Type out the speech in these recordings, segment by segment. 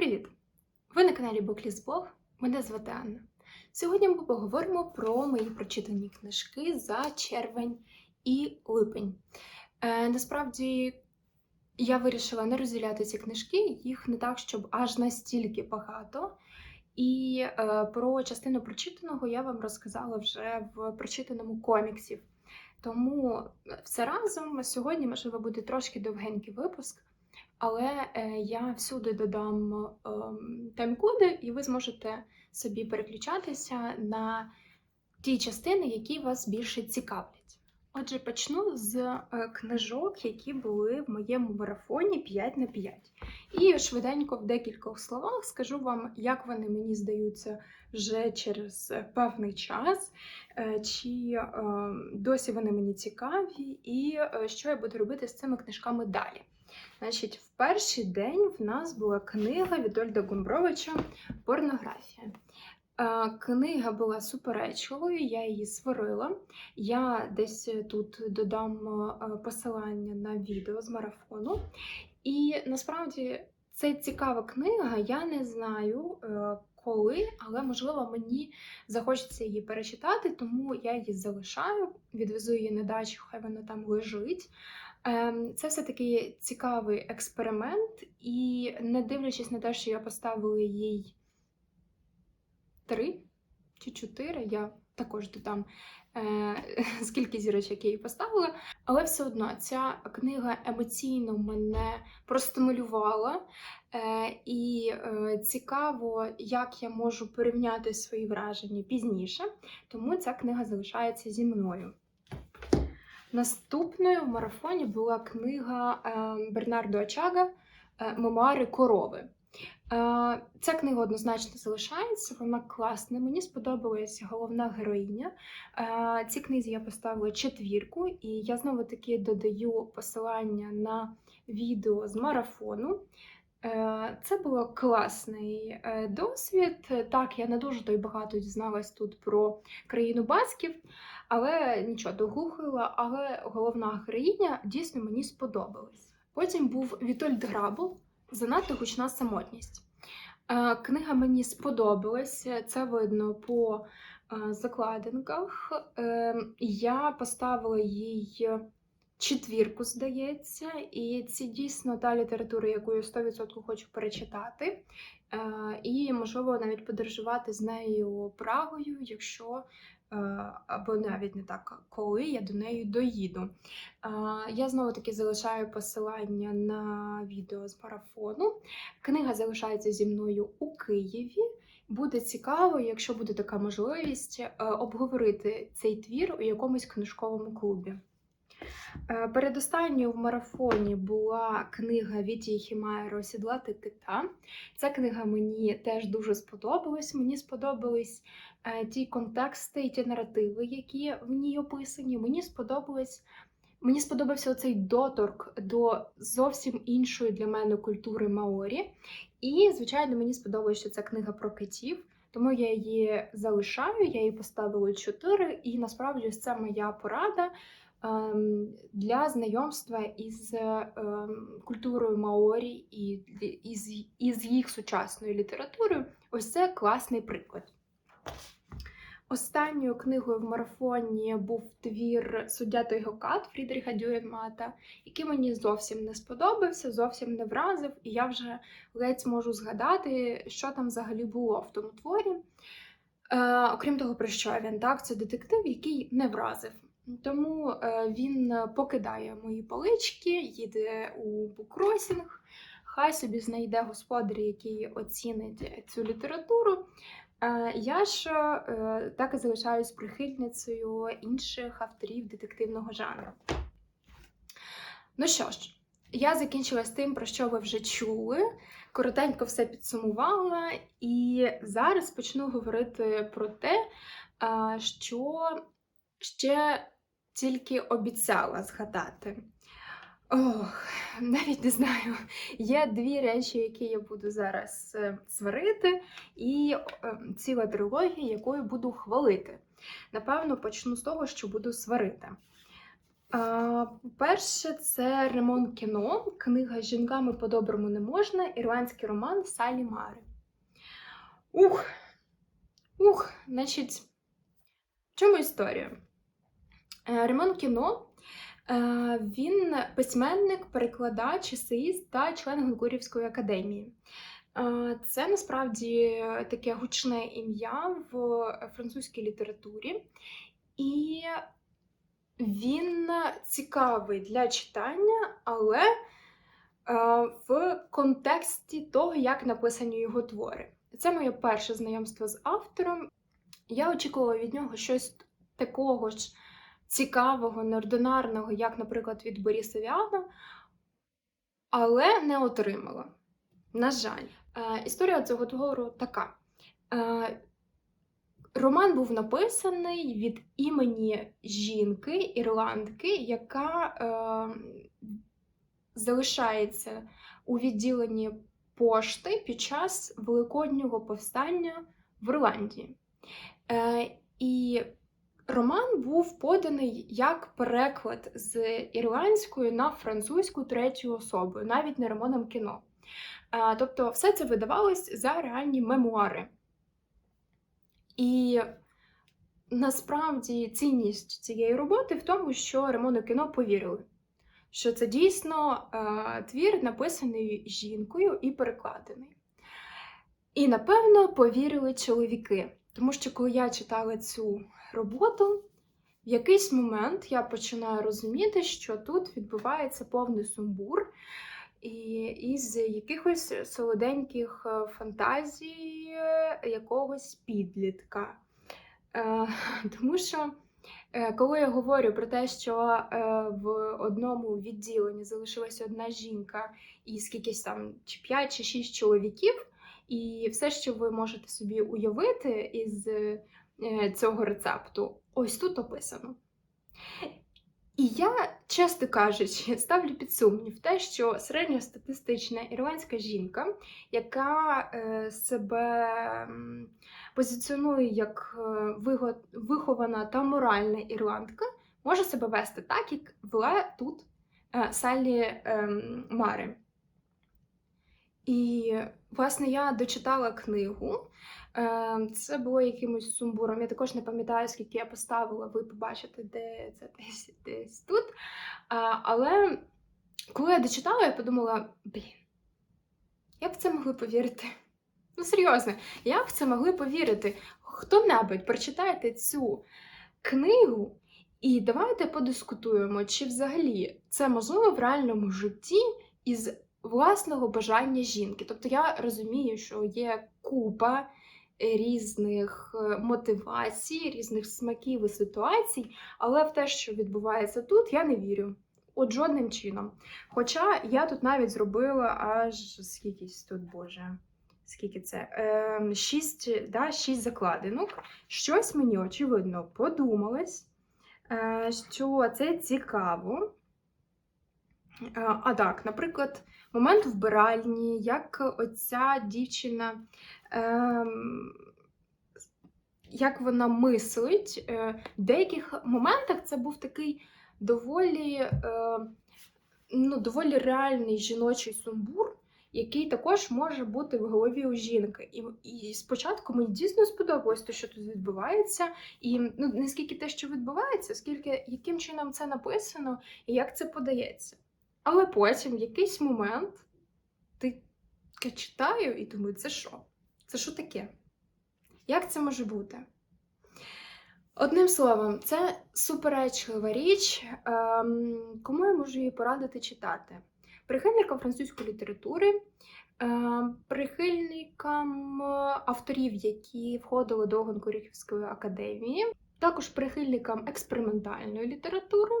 Привіт! Ви на каналі Боклісблог. Мене звати Анна. Сьогодні ми поговоримо про мої прочитані книжки за червень і липень. Е, насправді я вирішила не розділяти ці книжки, їх не так, щоб аж настільки багато. І е, про частину прочитаного я вам розказала вже в прочитаному коміксі. Тому все разом сьогодні, можливо, буде трошки довгенький випуск. Але е, я всюди додам ем, тайм-коди, і ви зможете собі переключатися на ті частини, які вас більше цікавлять. Отже, почну з е, книжок, які були в моєму марафоні 5 на 5. І швиденько в декількох словах скажу вам, як вони мені здаються вже через певний час, е, чи е, досі вони мені цікаві, і е, що я буду робити з цими книжками далі. Значить, в перший день в нас була книга Вітольда Гумбровича Порнографія. Е, Книга була суперечливою, я її сварила. Я десь тут додам е, посилання на відео з марафону. І насправді це цікава книга. Я не знаю е, коли, але можливо мені захочеться її перечитати, тому я її залишаю, відвезу її на дачу, хай вона там лежить. Ем, Це все-таки цікавий експеримент, і не дивлячись на те, що я поставила їй три чи чотири, я також додам е, скільки зірочок я їй поставила. Але все одно ця книга емоційно мене простимулювала, е, і е, цікаво, як я можу порівняти свої враження пізніше, тому ця книга залишається зі мною. Наступною в марафоні була книга е, Бернардо Ачага е, Мемуари корови. Е, Ця книга однозначно залишається, вона класна. Мені сподобалась головна героїня. Е, Цій книзі я поставила четвірку, і я знову таки додаю посилання на відео з марафону. Е, Це був класний досвід. Так, я не дуже то багато дізналась тут про країну басків, але нічого, догуглила, але головна героїня дійсно мені сподобалась. Потім був Вітольд Грабл Занадто гучна самотність. Е, Книга мені сподобалась, це видно по е, закладинках. Е, Я поставила їй четвірку, здається, і це дійсно та література, яку я 100% хочу перечитати. Е, І, можливо, навіть подорожувати з нею Прагою, якщо е, або навіть не так, коли я до неї доїду. Е, Я знову таки залишаю посилання на відео з марафону. Книга залишається зі мною у Києві. Буде цікаво, якщо буде така можливість, обговорити цей твір у якомусь книжковому клубі. Е, Передостанньою в марафоні була книга Віті Хімаєра Осідлати кита. Ця книга мені теж дуже сподобалась. Мені сподобались е, ті контексти і ті наративи, які в ній описані. Мені сподобалось. Мені сподобався цей доторк до зовсім іншої для мене культури Маорі. І, звичайно, мені сподобалося, що це книга про китів, тому я її залишаю, я її поставила 4, і насправді це моя порада для знайомства із ем, культурою Маорі і із, із їх сучасною літературою. Ось це класний приклад. Останньою книгою в марафоні був твір Суддя та його кат Фрідріха Дюренмата, який мені зовсім не сподобався, зовсім не вразив, і я вже ледь можу згадати, що там взагалі було в тому творі. Е, окрім того, про що він так, це детектив, який не вразив. Тому е, він покидає мої полички, їде у букросінг, хай собі знайде господаря, який оцінить цю літературу. Е, Я ж е, так і залишаюсь прихильницею інших авторів детективного жанру. Ну що ж, я закінчила з тим, про що ви вже чули. Коротенько все підсумувала, і зараз почну говорити про те, е, що ще тільки обіцяла згадати. Ох, навіть не знаю. Є дві речі, які я буду зараз е, сварити, і е, ціла трилогія, якою буду хвалити. Напевно, почну з того, що буду сварити. А, По-перше, це Ремон кіно, книга з жінками по-доброму не можна, ірландський роман Салі Мари. Ух, ух, значить, в чому історія? Е, Ремон кіно. е, Він письменник, перекладач, есеїст та член Гунгурівської академії. Е, Це насправді таке гучне ім'я в французькій літературі, і він цікавий для читання, але в контексті того, як написані його твори. Це моє перше знайомство з автором. Я очікувала від нього щось такого ж цікавого, неординарного, як, наприклад, від Боріса Віана, але не отримала. На жаль, Е, історія цього твору така. Е, Роман був написаний від імені жінки, ірландки, яка е, залишається у відділенні пошти під час Великоднього повстання в Ірландії. Е, і роман був поданий як переклад з ірландської на французьку третю особу, навіть не романом кіно. Тобто, все це видавалось за реальні мемуари. І насправді цінність цієї роботи в тому, що Ремону кіно повірили, що це дійсно твір, написаний жінкою і перекладений. І напевно повірили чоловіки, тому що коли я читала цю роботу, в якийсь момент я починаю розуміти, що тут відбувається повний сумбур і із якихось солоденьких е, фантазій е, якогось підлітка. Е, Тому що, коли я говорю про те, що в одному відділенні залишилася одна жінка і скількись там чи 5 чи 6 чоловіків, і все, що ви можете собі уявити із е, цього рецепту, ось тут описано. І я, чесно кажучи, ставлю під сумнів те, що середньостатистична ірландська жінка, яка е, себе позиціонує як е, вихована та моральна ірландка, може себе вести так, як вела тут Саллі ем, Мари. І, власне, я дочитала книгу. Е, Це було якимось сумбуром. Я також не пам'ятаю, скільки я поставила, ви побачите, де це десь, десь тут. Але коли я дочитала, я подумала: блін, як в це могли повірити? Ну, серйозно, як в це могли повірити? Хто-небудь прочитайте цю книгу, і давайте подискутуємо, чи взагалі це можливо в реальному житті із власного бажання жінки. Тобто я розумію, що є купа різних е, мотивацій, різних смаків і ситуацій, але в те, що відбувається тут, я не вірю. От жодним чином. Хоча я тут навіть зробила аж скільки тут, Боже, скільки це? Е, шість, да, шість закладинок. Щось мені, очевидно, подумалось, е, що це цікаво. Е, А так, наприклад, момент вбиральні, як оця дівчина, ем, як вона мислить. Е, В деяких моментах це був такий доволі, е, ну, доволі реальний жіночий сумбур, який також може бути в голові у жінки. І, і спочатку мені дійсно сподобалось те, що тут відбувається, і ну, не скільки те, що відбувається, скільки яким чином це написано і як це подається. Але потім, в якийсь момент, ти читаю і думаю, це що? Це що таке? Як це може бути? Одним словом, це суперечлива річ. Ем, кому я можу її порадити читати? Прихильникам французької літератури, ем, прихильникам авторів, які входили до Гонкурівської академії, також прихильникам експериментальної літератури.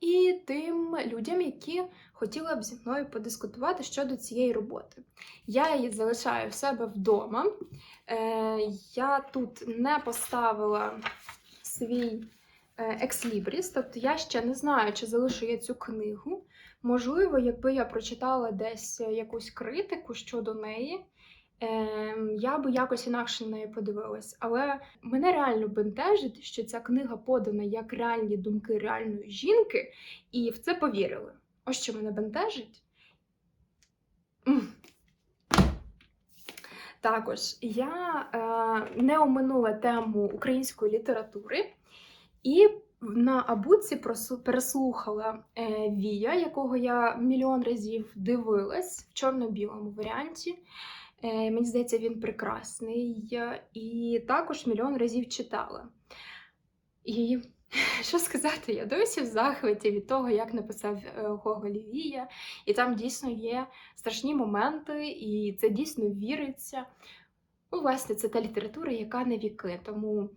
І тим людям, які хотіли б зі мною подискутувати щодо цієї роботи. Я її залишаю в себе вдома. Е, я тут не поставила свій е, екслібріс, тобто я ще не знаю, чи залишу я цю книгу. Можливо, якби я прочитала десь якусь критику щодо неї, я би якось інакше на неї подивилась. Але мене реально бентежить, що ця книга подана як реальні думки реальної жінки, і в це повірили. Ось що мене бентежить. Також я е, не оминула тему української літератури і на Абуці переслухала е, Вія, якого я мільйон разів дивилась в чорно-білому варіанті. Е, мені здається, він прекрасний. е, І також мільйон разів читала. І що сказати, я досі в захваті від того, як написав е, Гоголь Вія. І там дійсно є страшні моменти, і це дійсно віриться. Ну, власне, це та література, яка на віки. Тому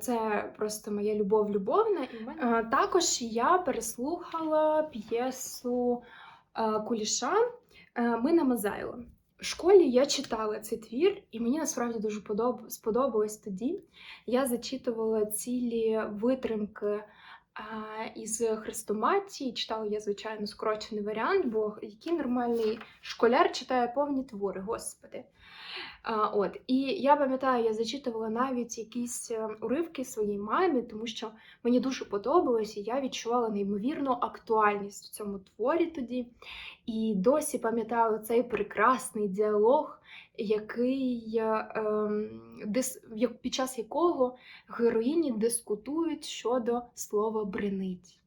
це просто моя любов любовна. І мене... також я переслухала п'єсу Куліша е, Ми на Мазайло. В школі я читала цей твір, і мені насправді дуже подоб... сподобалось тоді. Я зачитувала цілі витримки із Хрестоматії. Читала я, звичайно, скорочений варіант, бо який нормальний школяр читає повні твори, господи. От. І я пам'ятаю, я зачитувала навіть якісь е, уривки своїй мамі, тому що мені дуже подобалось, і я відчувала неймовірну актуальність в цьому творі тоді. І досі пам'ятаю цей прекрасний діалог, який, е, ем, під час якого героїні дискутують щодо слова бренить.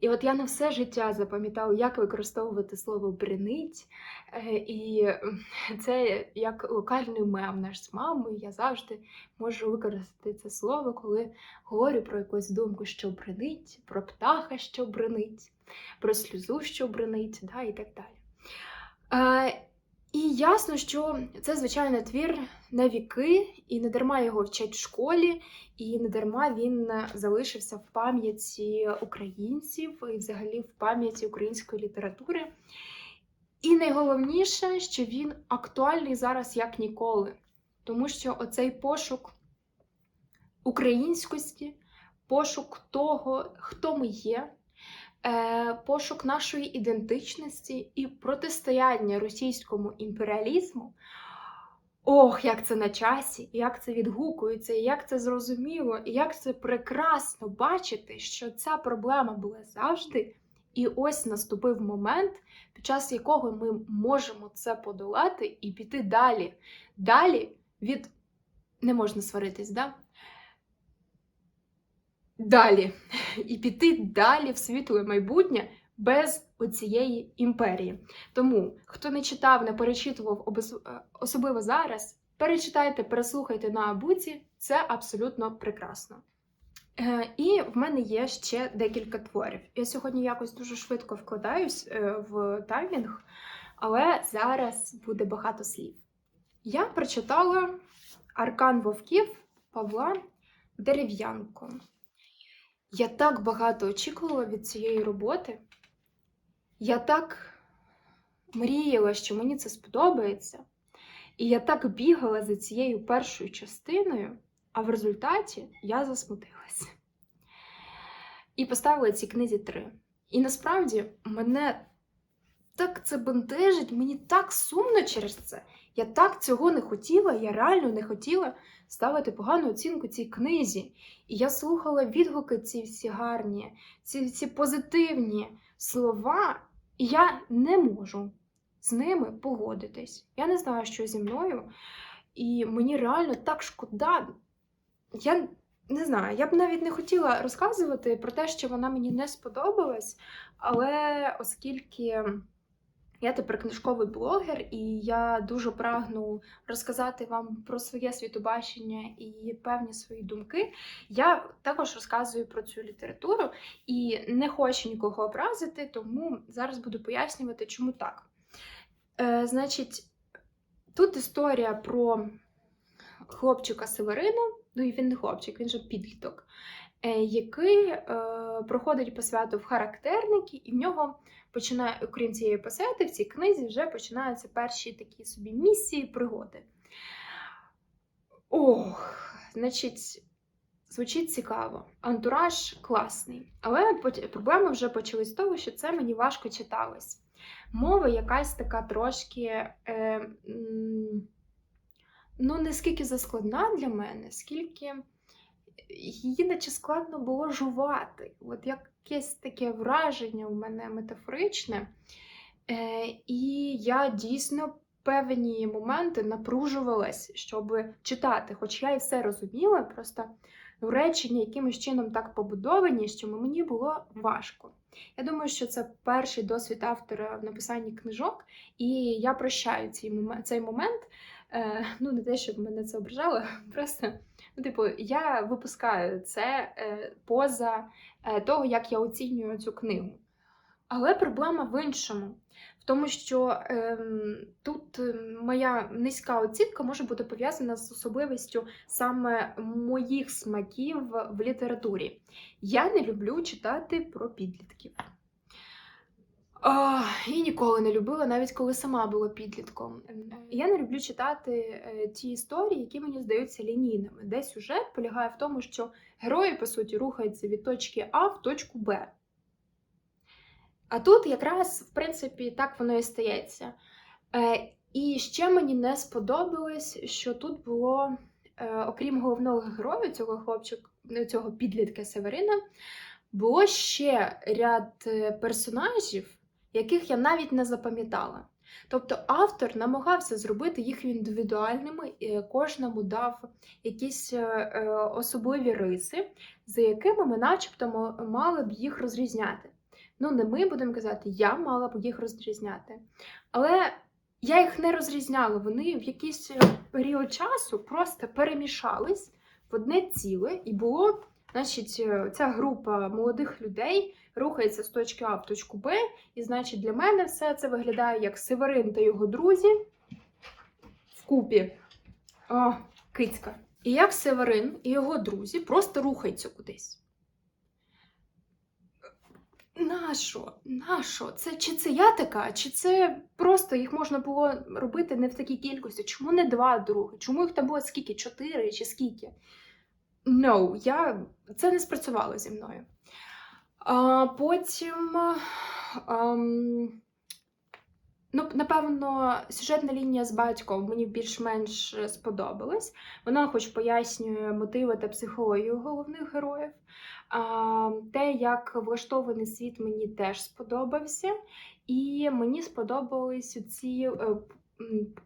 І от я на все життя запам'ятала, як використовувати слово бренить. Е, І це як локальний мем наш з мамою. Я завжди можу використати це слово, коли говорю про якусь думку, що бринить, про птаха, що бринить, про сльозу, що бринить, да, і так далі. І ясно, що це, звичайно, твір на віки, і не дарма його вчать в школі, і не дарма він залишився в пам'яті українців і взагалі в пам'яті української літератури. І найголовніше, що він актуальний зараз як ніколи, тому що оцей пошук українськості, пошук того, хто ми є, пошук нашої ідентичності і протистояння російському імперіалізму. Ох, як це на часі, як це відгукується, як це зрозуміло, і як це прекрасно бачити, що ця проблема була завжди. І ось наступив момент, під час якого ми можемо це подолати і піти далі. Далі від не можна сваритись, да? Далі. І піти далі в світле майбутнє без оцієї імперії. Тому, хто не читав, не перечитував е, особливо зараз, перечитайте, переслухайте на абуці, це абсолютно прекрасно. Е, І в мене є ще декілька творів. Я сьогодні якось дуже швидко вкладаюсь е, в таймінг, але зараз буде багато слів. Я прочитала Аркан Вовків Павла Дерев'янко. Я так багато очікувала від цієї роботи. Я так мріяла, що мені це сподобається. І я так бігала за цією першою частиною, а в результаті я засмутилася. І поставила цій книзі три. І насправді мене так це бентежить, мені так сумно через це. Я так цього не хотіла, я реально не хотіла ставити погану оцінку цій книзі. І я слухала відгуки ці всі гарні, ці, ці позитивні слова, і я не можу з ними погодитись. Я не знаю, що зі мною, і мені реально так шкода. Я не знаю, я б навіть не хотіла розказувати про те, що вона мені не сподобалась, але оскільки я тепер книжковий блогер, і я дуже прагну розказати вам про своє світобачення і певні свої думки. Я також розказую про цю літературу і не хочу нікого образити, тому зараз буду пояснювати, чому так. Е, значить, тут історія про хлопчика Северина, ну і він не хлопчик, він же підліток, який е, проходить по святу в характерники, і в нього починає, окрім цієї посети, в цій книзі вже починаються перші такі собі місії, пригоди. Ох, значить, звучить цікаво. Антураж класний. Але проблеми вже почались з того, що це мені важко читалось. Мова якась така трошки, е, ну, не скільки заскладна для мене, скільки її наче складно було жувати. От якесь таке враження у мене метафоричне. Е, і я дійсно певні моменти напружувалась, щоб читати. Хоч я і все розуміла, просто речення якимось чином так побудовані, що мені було важко. Я думаю, що це перший досвід автора в написанні книжок, і я прощаю цей момент. Цей ну, не те, щоб мене це ображало, просто ну, типу, я випускаю це е, поза е, того, як я оцінюю цю книгу. Але проблема в іншому, в тому, що ем, тут ем, моя низька оцінка може бути пов'язана з особливістю саме моїх смаків в літературі. Я не люблю читати про підлітків. А, і ніколи не любила, навіть коли сама була підлітком. Я не люблю читати е, ті історії, які мені здаються лінійними, де сюжет полягає в тому, що герої, по суті, рухаються від точки А в точку Б. А тут якраз, в принципі, так воно і стається. Е, і ще мені не сподобалось, що тут було, е, окрім головного героя, цього хлопчика, цього підлітка Северина, було ще ряд персонажів, яких я навіть не запам'ятала. Тобто автор намагався зробити їх індивідуальними, і кожному дав якісь е, е, особливі риси, за якими ми, начебто, мали б їх розрізняти. Ну, не ми будемо казати, я мала б їх розрізняти. Але я їх не розрізняла. Вони в якийсь е, період часу просто перемішались в одне ціле, і було, значить, ця група молодих людей рухається з точки А в точку Б, і, значить, для мене все це виглядає як Северин та його друзі вкупі. О, кицька. І як Северин і його друзі просто рухаються кудись. Нащо? Нащо? Це чи це я така, чи це просто їх можна було робити не в такій кількості? Чому не два други? Чому їх там було скільки? Чотири чи скільки? No, я... це не спрацювало зі мною. А, потім. ам, Ну, напевно, сюжетна лінія з батьком мені більш-менш сподобалась. Вона, хоч пояснює мотиви та психологію головних героїв. А, те, як влаштований світ, мені теж сподобався. І мені сподобались ці е,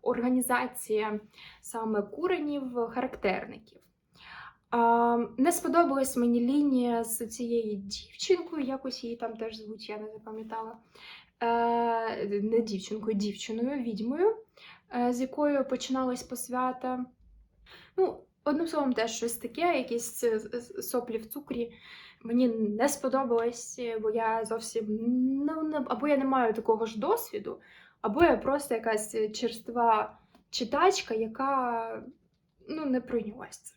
організація саме куренів, характерників. Не сподобалась мені лінія з цією дівчинкою, якось її там теж звуть, я не запам'ятала. Е, не дівчинкою, дівчиною, відьмою, е, з якою починалась посвята. Ну, одним словом, теж щось таке, якісь е, соплі в цукрі. Мені не сподобалось, бо я зовсім ну, або я не маю такого ж досвіду, або я просто якась черства читачка, яка ну, не пройнялась це.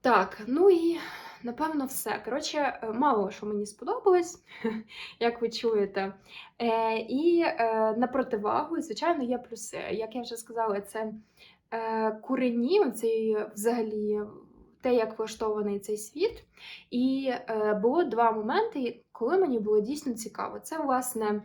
Так, ну і напевно все. Коротше, е, мало що мені сподобалось, як ви чуєте. Е, і е, на противагу, звичайно, є плюси. Як я вже сказала, це е, курені, цей взагалі те, як влаштований цей світ. І е, було два моменти, коли мені було дійсно цікаво. Це, власне,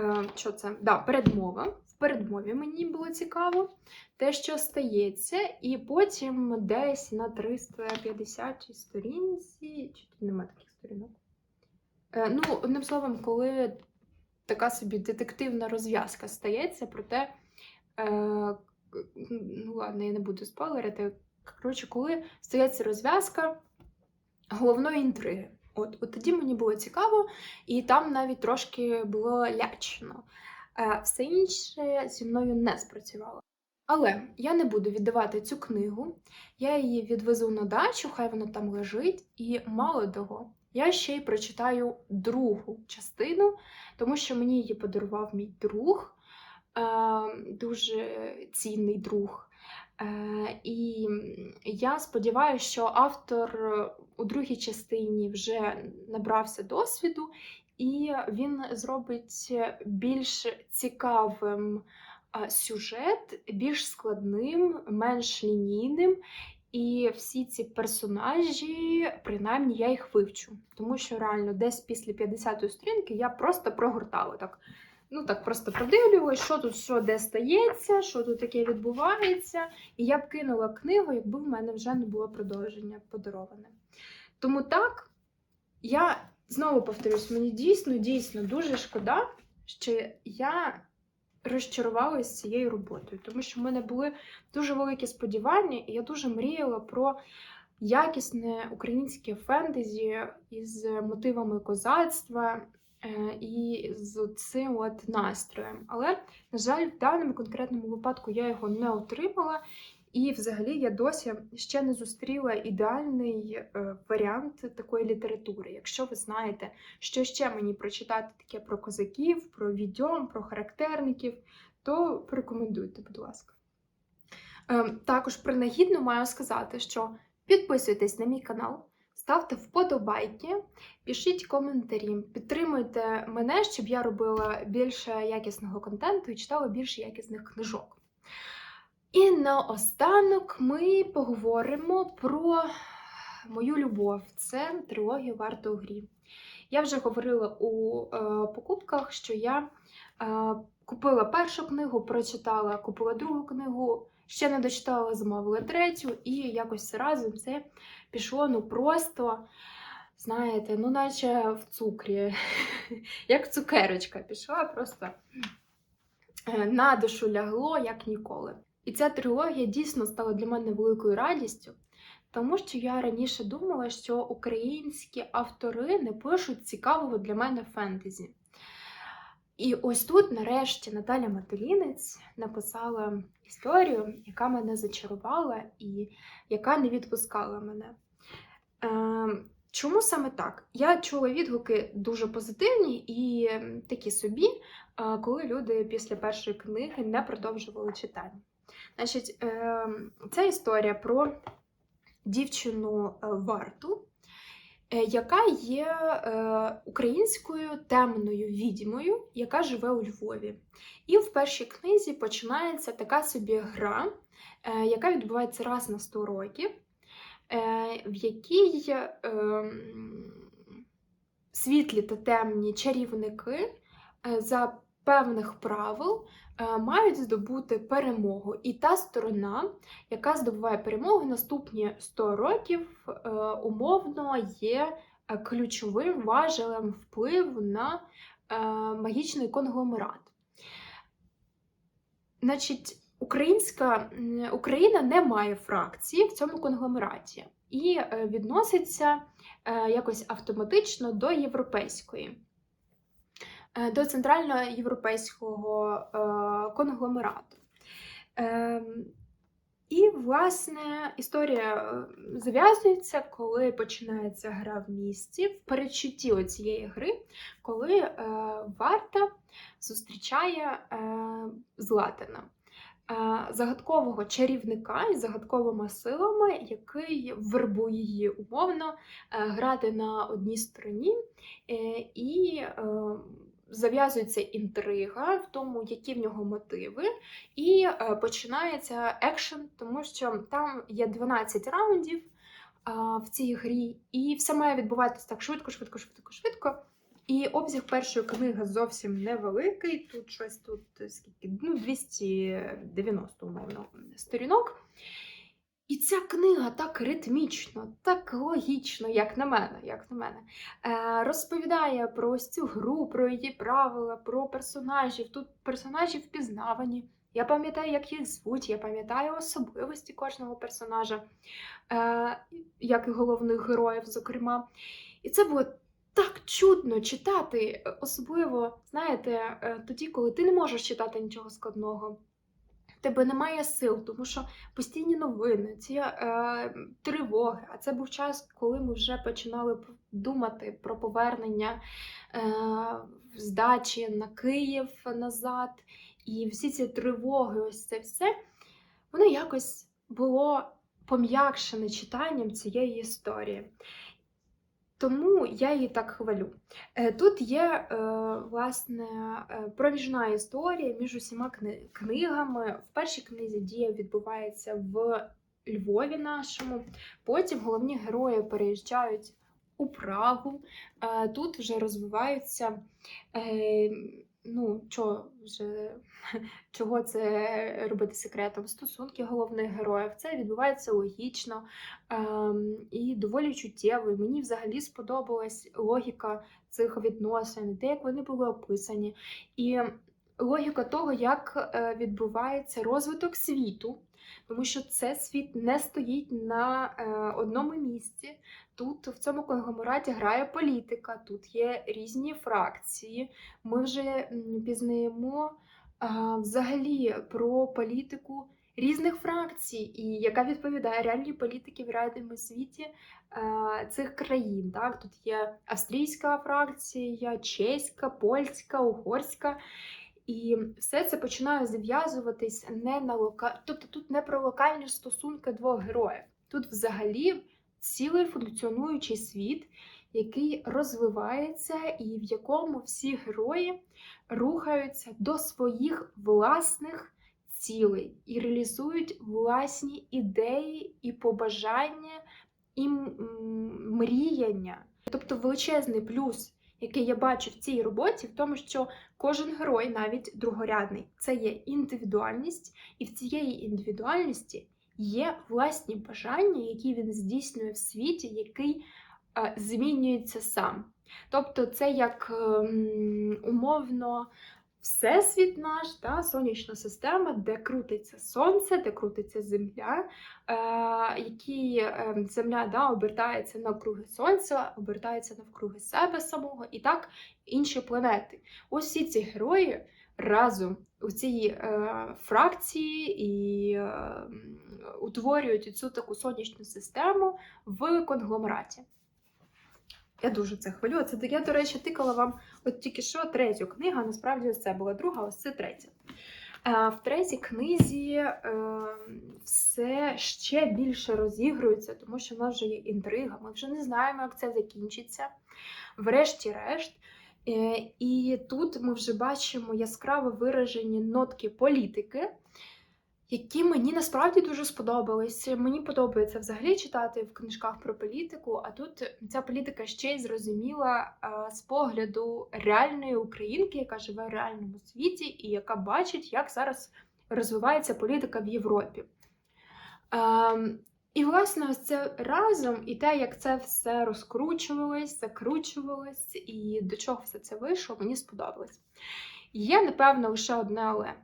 е, що це? Да, передмова. Передмові мені було цікаво те, що стається, і потім десь на 350 сторінці, чи тут немає таких сторінок. Е, ну, одним словом, коли така собі детективна розв'язка стається, проте, е, ну ладно, я не буду спойлерити. Коротше, коли стається розв'язка головної інтриги. От, от тоді мені було цікаво, і там навіть трошки було лячно. Е, все інше зі мною не спрацювало. Але я не буду віддавати цю книгу, я її відвезу на дачу, хай вона там лежить, і мало того, я ще й прочитаю другу частину, тому що мені її подарував мій друг, е, дуже цінний друг. Е, і я сподіваюся, що автор у другій частині вже набрався досвіду, і він зробить більш цікавим сюжет, більш складним, менш лінійним. І всі ці персонажі, принаймні, я їх вивчу. Тому що реально десь після 50-ї сторінки я просто прогортала так. Ну так просто продивлювалась, що тут що де стається, що тут таке відбувається. І я б кинула книгу, якби в мене вже не було продовження подароване. Тому так, я знову повторюсь, мені дійсно, дійсно дуже шкода, що я розчарувалася цією роботою, тому що в мене були дуже великі сподівання, і я дуже мріяла про якісне українське фентезі із мотивами козацтва е, і з цим от настроєм. Але, на жаль, в даному конкретному випадку я його не отримала. І взагалі я досі ще не зустріла ідеальний е, варіант такої літератури. Якщо ви знаєте, що ще мені прочитати таке про козаків, про відьом, про характерників, то порекомендуйте, будь ласка. Ем, також принагідно маю сказати, що підписуйтесь на мій канал, ставте вподобайки, пишіть коментарі, підтримуйте мене, щоб я робила більше якісного контенту і читала більше якісних книжок. І наостанок ми поговоримо про мою любов. Це трилогія варто грі. Я вже говорила у е, покупках, що я е, купила першу книгу, прочитала, купила другу книгу, ще не дочитала, замовила третю, і якось разом це пішло ну просто, знаєте, ну наче в цукрі, як цукерочка пішла, просто е, на душу лягло, як ніколи. І ця трилогія дійсно стала для мене великою радістю, тому що я раніше думала, що українські автори не пишуть цікавого для мене фентезі. І ось тут, нарешті, Наталя Матулінець написала історію, яка мене зачарувала і яка не відпускала мене. Е, чому саме так? Я чула відгуки дуже позитивні і такі собі, е, коли люди після першої книги не продовжували читання. Значить, е, це історія про дівчину е, варту, е, яка є е, українською темною відьмою, яка живе у Львові. І в першій книзі починається така собі гра, яка відбувається раз на 100 років, в якій е, світлі та темні чарівники за певних правил е, мають здобути перемогу. І та сторона, яка здобуває перемогу наступні 100 років, е, умовно є е, ключовим важелем впливу на магічний конгломерат. Значить, Українська Україна не має фракції в цьому конгломераті і відноситься якось автоматично до європейської. Е, до центральноєвропейського е, конгломерату. Ем, і, власне, історія е, зав'язується, коли починається гра в місті, в передчутті цієї гри, коли е, варта зустрічає е, Златина, е, загадкового чарівника із загадковими силами, який вербує її умовно е, грати на одній стороні. Е, і е, зав'язується інтрига в тому, які в нього мотиви, і е, починається екшен, тому що там є 12 раундів в цій грі, і все має відбуватися так швидко, швидко, швидко, швидко. І обсяг першої книги зовсім невеликий. Тут щось тут скільки ну 290 умовно сторінок. І ця книга так ритмічно, так логічно, як на мене, як на мене, е, розповідає про ось цю гру, про її правила, про персонажів. Тут персонажі впізнавані. Я пам'ятаю, як їх звуть, я пам'ятаю особливості кожного персонажа, е, як і головних героїв, зокрема. І це було так чудно читати, особливо, знаєте, е, тоді, коли ти не можеш читати нічого складного тебе немає сил, тому що постійні новини, ці е, тривоги. А це був час, коли ми вже починали думати про повернення е, здачі на Київ назад. І всі ці тривоги, ось це все, воно якось було пом'якшене читанням цієї історії. Тому я її так хвалю. Е, тут є е, власне е, проміжна історія між усіма книгами. В першій книзі дія відбувається в Львові нашому. Потім головні герої переїжджають у Прагу. Тут вже розвиваються. Ну, чо вже чого це робити секретом? Стосунки головних героїв. Це відбувається логічно ем, і доволі чуттєво. Мені взагалі сподобалась логіка цих відносин, те, як вони були описані, і логіка того, як е, відбувається розвиток світу. Тому що це світ не стоїть на е, одному місці. Тут в цьому конгломераті грає політика, тут є різні фракції. Ми вже пізнаємо а, взагалі про політику різних фракцій, і яка відповідає реальній політики в реальному світі а, цих країн. Так? Тут є австрійська фракція, чеська, польська, угорська. І все це починає зв'язуватись не на лока... Тобто тут не про локальні стосунки двох героїв. Тут взагалі цілий функціонуючий світ, який розвивається, і в якому всі герої рухаються до своїх власних цілей і реалізують власні ідеї і побажання і мріяння. Тобто величезний плюс, який я бачу в цій роботі, в тому, що кожен герой, навіть другорядний, це є індивідуальність, і в цієї індивідуальності є власні бажання, які він здійснює в світі, який е, змінюється сам. Тобто, це як ем, умовно всесвіт наш, та, сонячна система, де крутиться сонце, де крутиться земля, е, які е, земля да, обертається навкруги сонця, обертається навкруги себе самого, і так інші планети. Ось всі ці герої разом у цій е, фракції і е, утворюють цю таку сонячну систему в конгломераті. Я дуже це хвилюю. Це я, до речі, тикала вам от тільки що третю книгу, насправді ось це була друга, ось це третя. Е, В третій книзі е, все ще більше розігрується, тому що в нас вже є інтрига. Ми вже не знаємо, як це закінчиться. Врешті-решт. Е, І тут ми вже бачимо яскраво виражені нотки політики, які мені насправді дуже сподобались. Мені подобається взагалі читати в книжках про політику, а тут ця політика ще й зрозуміла е, з погляду реальної українки, яка живе в реальному світі, і яка бачить, як зараз розвивається політика в Європі. І, власне, ось це разом, і те, як це все розкручувалось, закручувалось, і до чого все це вийшло, мені сподобалось. Є, напевно, лише одне але.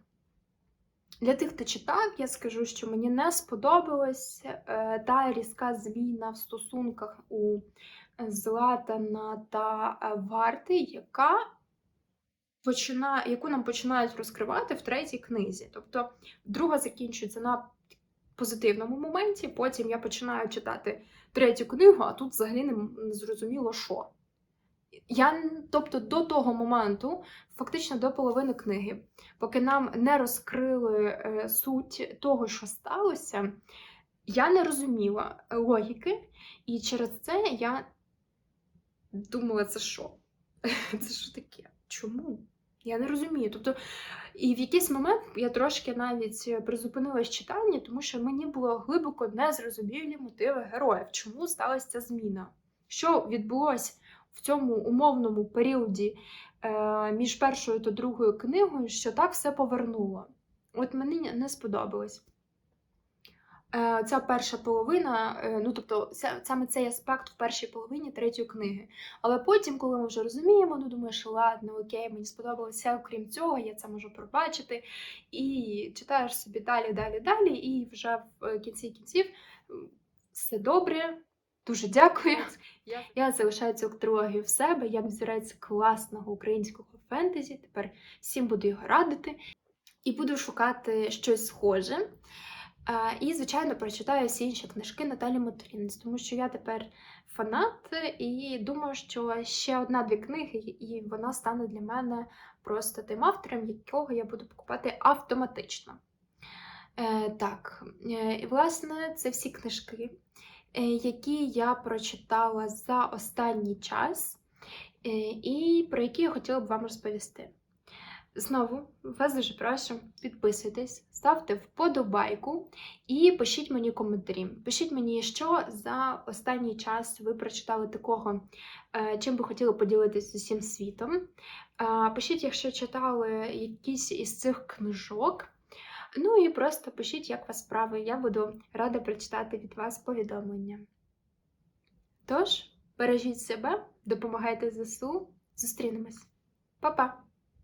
Для тих, хто читав, я скажу, що мені не сподобалась е, та різка зміна в стосунках у Златана та Варти, яка починає, яку нам починають розкривати в третій книзі. Тобто, друга закінчується на позитивному моменті, потім я починаю читати третю книгу, а тут взагалі не, зрозуміло, що. Я, тобто, до того моменту, фактично до половини книги, поки нам не розкрили е, суть того, що сталося, я не розуміла логіки, і через це я думала, це що? Це що таке? Чому? Я не розумію. Тобто, і в якийсь момент я трошки навіть призупинилась читання, тому що мені було глибоко незрозумілі мотиви героїв. Чому сталася ця зміна? Що відбулося в цьому умовному періоді е, між першою та другою книгою, що так все повернуло? От мені не сподобалось. Е, Ця перша половина, е, ну тобто саме цей аспект в першій половині третьої книги. Але потім, коли ми вже розуміємо, ну думаєш, ладно, окей, мені сподобалося, окрім цього, я це можу пробачити. І читаєш собі далі, далі, далі, і вже в е, кінці кінців все добре. Дуже дякую. Я залишаю цю трилогію в себе як взірець класного українського фентезі. Тепер всім буду його радити. І буду шукати щось схоже. І, звичайно, прочитаю всі інші книжки Наталі Моторінець, тому що я тепер фанат і думаю, що ще одна-дві книги, і вона стане для мене просто тим автором, якого я буду покупати автоматично. Е, так, е, власне, це всі книжки, е, які я прочитала за останній час, е, і про які я хотіла б вам розповісти. Знову вас дуже прошу, підписуйтесь, ставте вподобайку і пишіть мені коментарі. Пишіть мені, що за останній час ви прочитали такого, е, чим би хотіли поділитися з усім світом. Е, Пишіть, якщо читали якісь із цих книжок. Ну і просто пишіть, як вас справи. Я буду рада прочитати від вас повідомлення. Тож, бережіть себе, допомагайте ЗСУ, зустрінемось. Па-па!